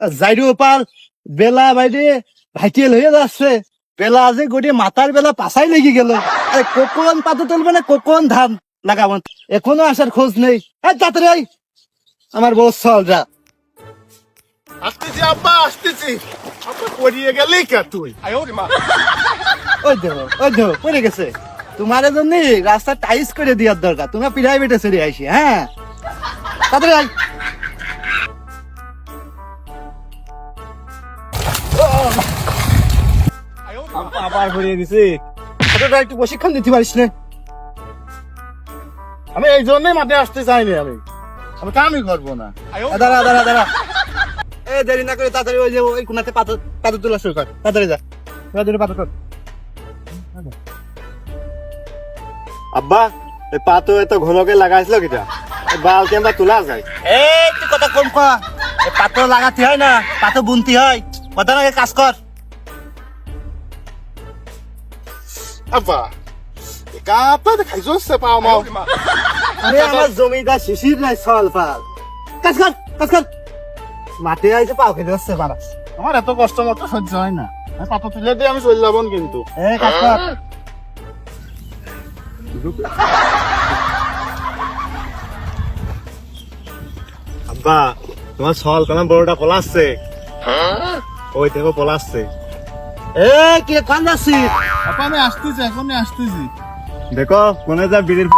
যাইরু পাল বেলা বাইরে ভাইটিয়েল হয়ে যাচ্ছে। বেলা যে গড়িয়ে মাথার বেলা পাশাই লেগে গেল। আরে কখন পাতা তুলবে না কখন ধান? লাগাবো এখনও আসার খোঁজ নেই। তাড়াতাড়ি আই। আমার বউ চল যা। আসতেছি আব্বা আসতেছি। আব্বা পড়িয়ে গেলি কে তুই? ওই দেহ ওই দেহ পড়ে গেছে। তোমার জন্য রাস্তা টাইস করে দেওয়ার দরকার। তোমার প্রাইভেটে ছেড়ে আইসি হ্যাঁ? তাড়াতাড়ি আবার পড়িয়ে গেছি ছোটটা একটু প্রশিক্ষণ দিতে পারিস না। আমি এই জন্যই মাঠে আসতে চাইনি আমি। আমি কামই করব না। এ, দাঁড়া দাঁড়া দাঁড়া। এ দেরি না করে তাড়াতাড়ি ওই যে ওই কোনাতে পাথর পাথর তোলা শুরু কর। তাড়াতাড়ি যা। তাড়াতাড়ি পাথর তোল। আব্বা এই পাতো এত ঘনকে লাগাইছিল কিটা? বাল কেমবা তোলা যায়। এই তুই কথা কম কর এ পাথর লাগাতে হয় না পাথর বুনতে হয়। কথা না কাজ কর। আব্বা কাপটা খাইছো সে পাও মাও আরে আমার শিশির নাই সল পাল। কাজ কর কাজ কর। মাঠে আইছে পাও খেতে হচ্ছে পারা আমার এত কষ্ট মতো সহ্য হয় না। পাতা তুলে দিয়ে আমি চলে যাব কিন্তু। এ কাজ কর। আব্বা তোমার সল কেন বড়টা পলাচ্ছে? ওই দেখো পলাচ্ছে। এ কি কান যাচ্ছি? আপা আমি আসতেছি এখনই আসতেছি। দেখো কোনে যা বিড়ির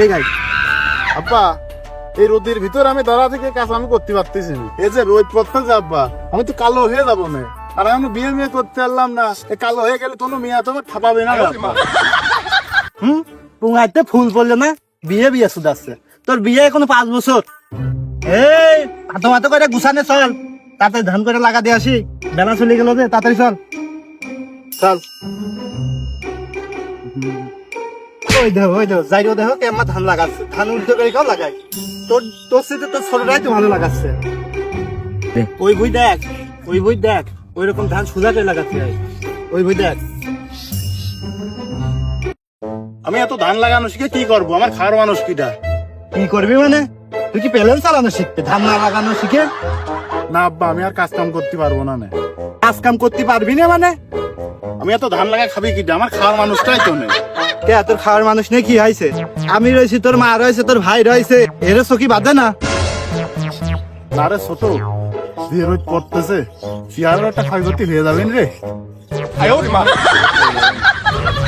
এই গাই। এই রোদের ভিতর আমি দাঁড়া থেকে কাজ আমি করতে পারতেছি না। এই যে রোদ পড়তেছে আব্বা আমি তো কালো হয়ে যাব না। আর আমি বিয়ে মেয়ে করতে পারলাম না। এই কালো হয়ে গেলে কোনো মেয়ে তোমার থাপাবে না। হুম? পুঙাইতে ফুল পড়লে না বিয়ে বিয়ে শুধাচ্ছে তোর বিয়ে এখনও পাঁচ বছর। এই হাতো হাতো করে গুছানে চল। তাতে ধান করে লাগা দিয়ে আসি। বেলা চলে গেল যে তাড়াতাড়ি চল। চল। ওই দেখো ওই দেখো যাই দেখো কেমন ধান লাগাচ্ছে। ধান উল্টো করে কেউ লাগাই তোর তোর সাথে তোর ছোটটাই তো ভালো লাগাচ্ছে। ওই বই দেখ ওই বই দেখ ওই রকম ধান লাগাতে হয়। ওই বই দেখ। আমি এত ধান লাগানো শিখে কি করব? আমার খাওয়ার মানুষ কিটা? কি করবি মানে? তুই কি প্যালেন চালানো শিখতে? ধান না লাগানো শিখে? না আব্বা আমি আর কাজ কাম করতে পারব না নে। কাজ কাম করতে পারবি না মানে? আমি এত ধান লাগা খাবি কিটা আমার খাওয়ার মানুষটাই তো নেই কে তোর খাওয়ার মানুষ নেই কি হয়েছে? আমি রয়েছি তোর মা রয়েছে তোর ভাই রয়েছে। এর বাঁধে না। না রে ছোট বিয়ে রোদ পড়তেছে চেয়ারের একটা ক্ষয়ক্ষতি হয়ে যাবেন রে।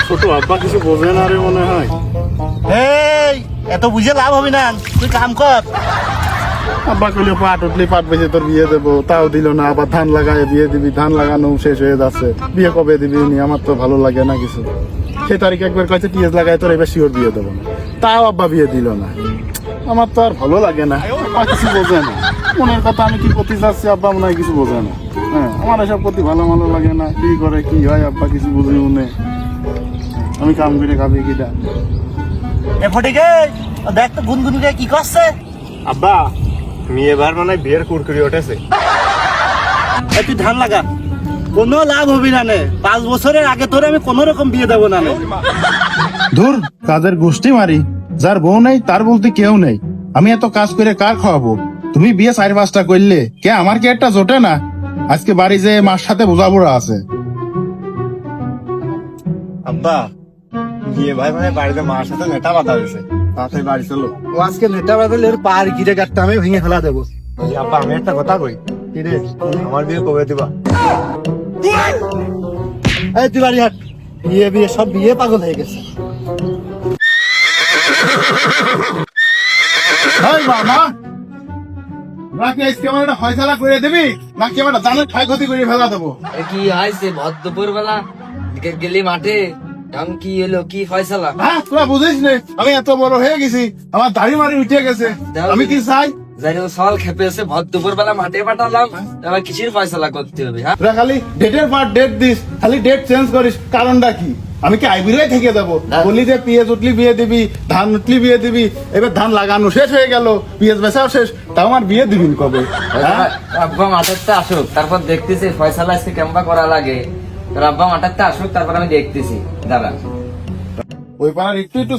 ছোট আব্বা কিছু বোঝে না রে মনে হয়। এই এত বুঝে লাভ হবে না। তুই কাম কর। আব্বা কইলে পাট উঠলে পাট বেঁচে তোর বিয়ে দেবো। তাও দিল না আবার ধান লাগায় বিয়ে দিবি। ধান লাগানো শেষ হয়ে যাচ্ছে। বিয়ে কবে দিবি? নি আমার তো ভালো লাগে না কিছু। সে তারিখ একবার কয়েছে টিএস লাগায় তোর এবার শিওর বিয়ে দেবো না। তাও আব্বা বিয়ে দিল না। আমার তো আর ভালো লাগে না। কিছু বোঝে না। মনের কথা আমি কি করতে চাচ্ছি? আব্বা মনে হয় কিছু বোঝে না। হ্যাঁ আমার এসব প্রতি ভালো ভালো লাগে না। কি করে কি হয়? আব্বা কিছু বুঝি মনে আমি কাম করে খাবি কিটা। এ ফটিকে দেখ তো গুনগুনকে কি করছে। আব্বা মানে বিয়ের কুরকুরি উঠেছে এ তুই ধান লাগা। কোনো লাভ হবে না নে। পাঁচ বছরের আগে তোর আমি কোনো রকম বিয়ে দেবো না ধুর কাজের গোষ্ঠী মারি। যার বউ নেই তার বলতে কেউ নেই। আমি এত কাজ করে কার খাওয়াবো? তুমি বিয়ে চার পাঁচটা করলে কে আমার কি একটা জোটে না? আজকে বাড়ি যে মার সাথে বোঝাপড়া আছে। আব্বা বিয়ে ভাই মানে বাড়িতে মার সাথে নেটা বাঁধা হয়েছে। তাড়াতাড়ি বাড়ি চলো। ও আজকে নেতা বাদলে ওর পার গিরে গাছটা আমি ভেঙে ফেলা দেবো। আমি একটা কথা কই? কি রে? আমার বিয়ে কবে দিবা? এই তুই বাড়ি হাট বিয়ে বিয়ে সব বিয়ে পাগল হয়ে গেছে। মামা নাকি আজকে আমার একটা ফয়সালা করে দিবি? নাকি আমার জানের ক্ষয়ক্ষতি করে ফেলা দেবো? এ কি হয়েছে ভদ্রপুর বেলা? গেলি মাঠে? এখন কি এলো কি ফয়সালা হ্যাঁ তোরা বুঝিস নে? আমি এত বড় হয়ে গেছি আমার দাড়ি মারি উঠে গেছে। আমি কি চাই? জানি সল খেপেছে ভদ্রপুর বেলা মাঠে পাঠালাম এবার কিসের ফয়সালা করতে হবে হ্যাঁ তোরা খালি ডেটের পর ডেট দিস খালি ডেট চেঞ্জ করিস কারণটা কি? আমি কি আইবিরাই থেকে দেবো বলি যে পিএস উঠলি বিয়ে দিবি ধান উঠলি বিয়ে দিবি এবার ধান লাগানো শেষ হয়ে গেল পিএস বেচাও শেষ তাও আমার বিয়ে দিবি কবে হ্যাঁ আব্বা মাঠেরটা আসুক তারপর দেখতেছি ফয়সালা কেমবা করা লাগে। তোর আব্বা মাঠেরটা আসুক, তারপর আমি দেখতেছি। ওই পাড়ার একটু একটু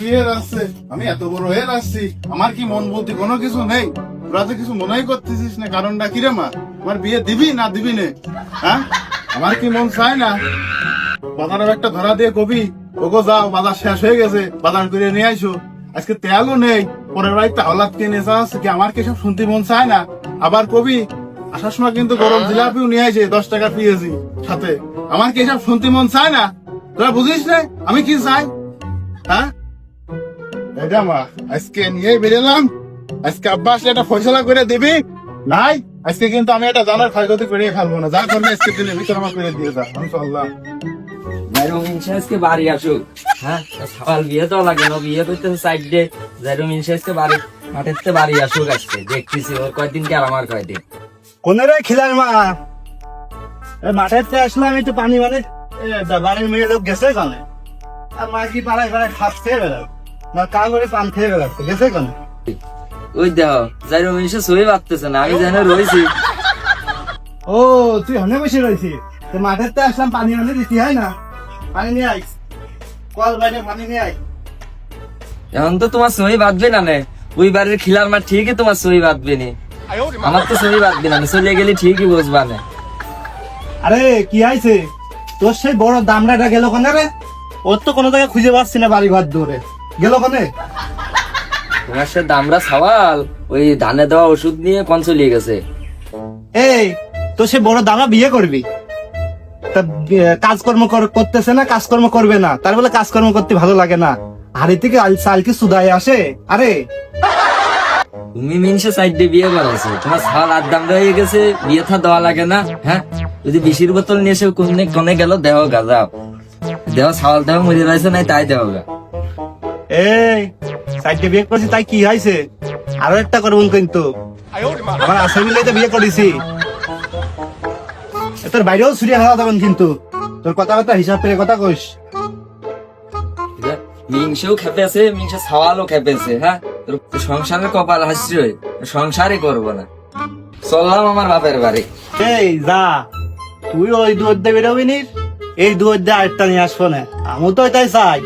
বিয়ে আসছে আমি এত বড় হয়ে আসছি আমার কি মন বলতে কোনো কিছু নেই? তোরা তো কিছু মনেই করতেছিস না, কারণটা কি রে মা? আমার বিয়ে দিবি না দিবি নে? হ্যাঁ? আমার কি মন চায় না? বাজারের একটা ধরা দিয়ে কবি, ওগো যাও, বাজার শেষ হয়ে গেছে, বাজার করে নিয়ে আইসো। আজকে তেলও নেই, পরের বাড়িতে হাওলাত কিনে যাস কি আমার কি সব শুনতে মন চায় না? আবার কবি আসার সময় কিন্তু গরম জিলাপিও নিয়ে আইছে, দশ টাকা সাথে। আমার কি সব শুনতে মন চায় না? তোরা বুঝিস না, আমি কি চাই? হ্যাঁ? এটা মা, আজকে নিয়ে আজকে ফয়সলা করে দিবি। নাই, আজকে কিন্তু আমি জানার ক্ষয়ক্ষতি করে ফেলব না। যা করবে আজকে দিনে ভিতরে আমার করে দিয়ে যা ইনসাইজকে বাড়ি আসুক। হ্যাঁ? সকাল বিয়ে তো লাগে বিয়ে করতে বাড়ি আসুক আজকে। দেখতেছি ওর কয়দিন কে আর আমার কয়দিন। কোনে রে খিলার মা থেকে আসলাম একটু পানি মানে বাড়ির মেয়ে লোক গেছে কানে আর মা কি পাড়ায় পাড়ায় খাপ খেয়ে বেড়াও না কা করে পান খেয়ে বেড়াচ্ছে গেছে কানে ওই দেহ জাইরুম ইনসা সই ভাবতেছে না আমি যেন রয়েছি ও তুই হনে বসে রয়েছিস তো থেকে আসলাম পানি মানে দিতে হয় না? পানি নিয়ে আইস কল বাইরে পানি নিয়ে আই এখন তো তোমার সই বাঁধবে না নে? ওই বাড়ির খিলার মাঠ ঠিকই তোমার সই বাঁধবে নি। আমার তো না নে, চলে গেলে ঠিকই বুঝবা না। আরে কি আইছে? তোর সেই বড় দামড়াটা গেল কোনে রে? ওর তো কোনো জায়গায় খুঁজে পাচ্ছি না বাড়ি ঘর দৌড়ে গেল কোনে? তোমার সে দামরা সওয়াল ওই ধানে দেওয়া ওষুধ নিয়ে কোন চলিয়ে গেছে? এই তো সে বড় দামা বিয়ে করবি? তা কাজকর্ম করতেছে না কাজকর্ম করবে না? তার বলে কাজকর্ম করতে ভালো লাগে না। হাড়ি থেকে চাল কি সুদায় আসে। আরে তুমি মিনসে সাইড দিয়ে বিয়ে করাইছো তোমার সাল আর দাম হয়ে গেছে বিয়ে থা দেওয়া লাগে না হ্যাঁ? যদি বিশির বোতল নিয়ে এসে কোনে কোনে গেল দেহ গাজা। দেহ সাল দেহ মরে রয়েছে নাই তাই দেহ গা। এই সাইডে বিয়ে করছি তাই কি হয়েছে? আরও একটা করব কিন্তু। আমার আসল মিলে বিয়ে করেছি। তোর বাইরেও ছুরিয়ে খাওয়া যাবেন কিন্তু। তোর কথা কথা হিসাব করে কথা কইস। মিংসেও খেপেছে মিংসে সাওয়ালও খেপেছে হ্যাঁ? তোর সংসারের কপাল হাসি সংসারই করব না। চললাম আমার বাপের বাড়ি। এই যা, তুই ওই দু অধ্যায় বেরোবি নি এই দু দিয়ে আরেকটা নিয়ে আসব না। আমি তো তাই চাই।